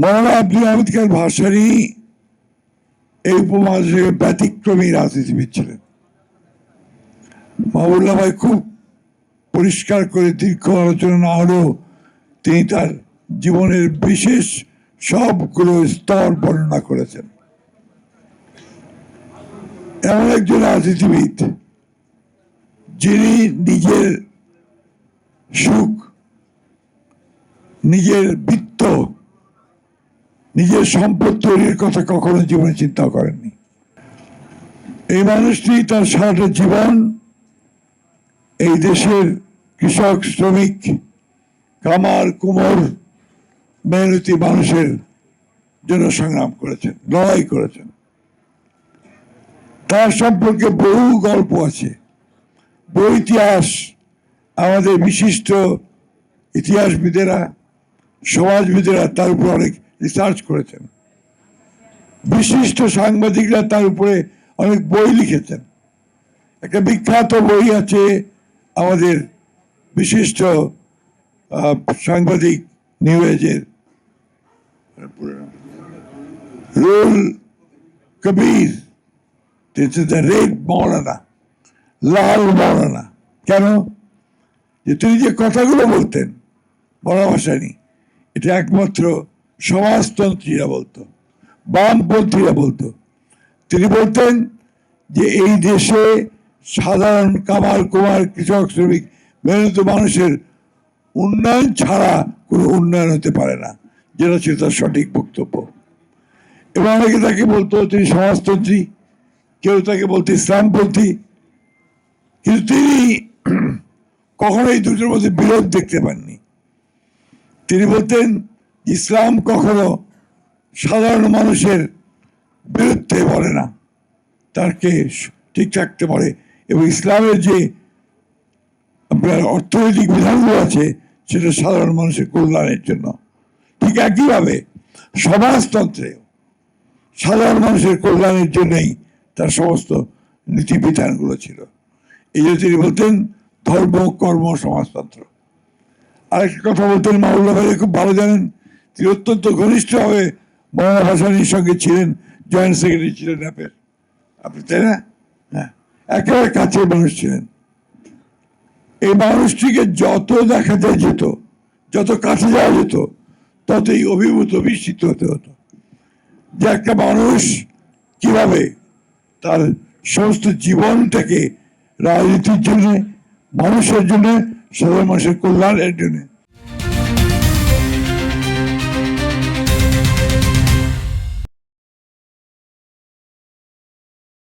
মৌলানা আব্দুল আহমদ ভাসানী এই উপমহাদেশের ব্যতিক্রমী রাজনীতিবিদ ছিলেন। মাহবুল্লাহ ভাই খুব পরিষ্কার করে দীর্ঘ আলোচনা না হলেও তিনি তার জীবনের বিশেষ সবগুলো স্তর বর্ণনা করেছেন। এমন একজন রাজনীতিবিদ যিনি নিজের সুখ, নিজের বৃত্ত নিজের সম্পদ তৈরির কথা কখনো জীবনে চিন্তা করেননি। এই মানুষটি তার সারাটা জীবন এই দেশের কৃষক, শ্রমিক, কামার, কুমোর, মেহনতি মানুষের জন্য সংগ্রাম করেছেন, লড়াই করেছেন। তার সম্পর্কে বহু গল্প আছে। বহু ইতিহাস আমাদের বিশিষ্ট ইতিহাসবিদেরা, সমাজবিদেরা, তার উপর অনেক রিসার্চ করেছেন। বিশিষ্ট সাংবাদিকরা তার উপরে অনেক বই লিখেছেন। একটা বিখ্যাত বই আছে আমাদের বিশিষ্ট সাংবাদিক নিউ এজের রুল কবির রেড মৌলানা, লাল মৌলানা। কেন? যে তিনি যে কথাগুলো বলতেন বড় ভাষানি এটা একমাত্র সমাজতন্ত্রীরা বলতো, বামপন্থীরা বলতো। তিনি বলতেন যে, এই দেশে সাধারণ কামার কুমার, কৃষক, শ্রমিক, মেহনত মানুষের উন্নয়ন ছাড়া কোনো উন্নয়ন হতে পারে না, যেটা ছিল তার সঠিক বক্তব্য। এবং অনেকে তাকে বলতো, তিনি সমাজতন্ত্রী। কেউ তাকে বলতো, ইসলামপন্থী। কিন্তু তিনি কখনোই দুটোর মধ্যে বিরোধ দেখতে পাননি। তিনি বলতেন ইসলাম কখনো সাধারণ মানুষের বিরুদ্ধে বলে না। তাকে ঠিক রাখতে পারে। এবং ইসলামের যে আপনার অর্থনৈতিক বিধানগুলো আছে, সেটা সাধারণ মানুষের কল্যাণের জন্য। ঠিক একইভাবে সমাজতন্ত্রে সাধারণ মানুষের কল্যাণের জন্যই তার সমস্ত নীতি বিধানগুলো ছিল। এই যে তিনি বলতেন, ধর্ম, কর্ম, সমাজতন্ত্র। আরেকটা কথা বলতেন মাহুল্লা ভাই খুব ভালো জানেন তিনি অত্যন্ত ঘনিষ্ঠভাবে মৌলানা ভাসানির সঙ্গে ছিলেন জয়েন্ট সেক্রেটারি ছিলেন অ্যাপের। আপনি তাই না? হ্যাঁ একেবারে কাছের মানুষ ছিলেন। এই মানুষটিকে যত দেখাতে যেত, যত কাছে যাওয়া যেত, ততই অভিভূত, বিস্মিত হতে হতো। যে একটা মানুষ কীভাবে তার সমস্ত জীবনটাকে রাজনীতির জন্যে, মানুষের জন্যে, সাধারণ মানুষের কল্যাণের জন্য